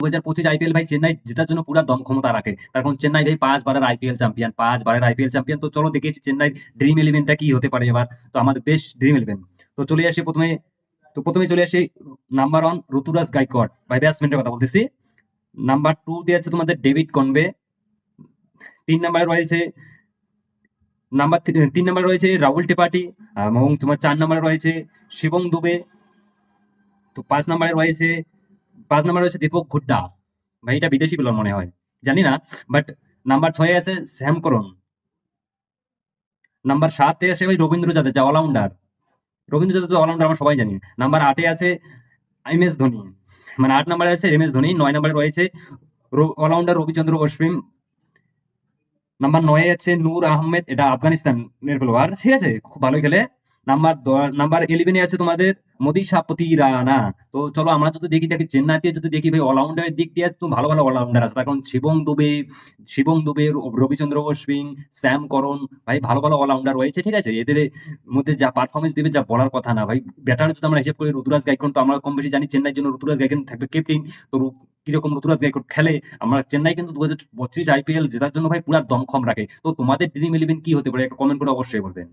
দু হাজার পঁচিশ আইপিএল ভাই চেন্নাই জেতার জন্য পুরো দম ক্ষমতা রাখে। কারণ চেন্নাই ভাই পাঁচ বারের আইপিএল চ্যাম্পিয়ন পাঁচ বারের আইপিএল চ্যাম্পিয়ন তো চলো দেখেছি চেন্নাই ড্রিম ইলেভেনটা কি হতে পারে এবার। তো আমাদের বেশ ড্রিম ইলেভেন তো চলে আসি প্রথমে, তো প্রথমে চলে আসি নাম্বার ওয়ান ঋতুরাজ গাইকোয়াড। ভাই ব্যাটসম্যানের কথা বলতেছি। নাম্বার টু দিয়ে আছে তোমাদের ডেভিড কনবে। তিন নাম্বারে রয়েছে নাম্বার তিন নাম্বারে রয়েছে রাহুল ত্রিপাঠী। এবং তোমার চার নাম্বারে রয়েছে শিবম দুবে। তো পাঁচ নাম্বারে রয়েছে পাঁচ নাম্বারে রয়েছে দীপক হুড্ডা ভাই, এটা বিদেশি বলার মনে হয়। জানি না বাট নাম্বার ছয়ে আছে শ্যাম করণ। নাম্বার সাতে আছে ভাই Ravindra Jadeja all rounder Ravindra Jadeja all rounder আমরা সবাই জানি। নাম্বার আটে আছে এম এস ধোনি। মানে আট নাম্বারে আছে এম এস ধোনি, নয় নাম্বারে রয়েছে অলরাউন্ডার রবিচন্দ্র অশ্বিন। নাম্বার নয়ে আছে নূর আহমেদ, এটা আফগানিস্তানের প্লেয়ার ঠিক আছে? খুব ভালো খেলে। নাম্বার নাম্বার ইলেভেনে আছে তোমাদের মোদি সাপতি রানা। তো চলো আমরা যদি দেখি দেখি চেন্নাইতে যদি দেখি ভাই অলরাউন্ডারের দিক দিয়ে তো ভালো ভালো অলরাউন্ডার আছে। তার কারণ শিবম দুবে শিবং দুবে, রবিচন্দ্র অশ্বিন শ্যাম করণ, ভাই ভালো ভালো অলরাউন্ডার রয়েছে, ঠিক আছে? এদের মধ্যে যা পারফরমেন্স দেবে, যা বলার কথা না ভাই। ব্যাটার যদি আমরা হিসেব করি, ঋতুরাজ গাইকন তো আমরা কম বেশি জানি, চেন্নাইয়ের জন্য ঋতুরাজ গাইকন থাকবে ক্যাপ্টেন তো কীরকম ঋতুরাজ গাইকন খেলে, আমরা চেন্নাই কিন্তু দু হাজার পঁচিশ আইপিএল জেতার জন্য ভাই পুরা দমখম রাখে। তো তোমাদের ড্রিম ইলেভেন কি হতে পারে? একটা কমেন্ট করে অবশ্যই বলবেন।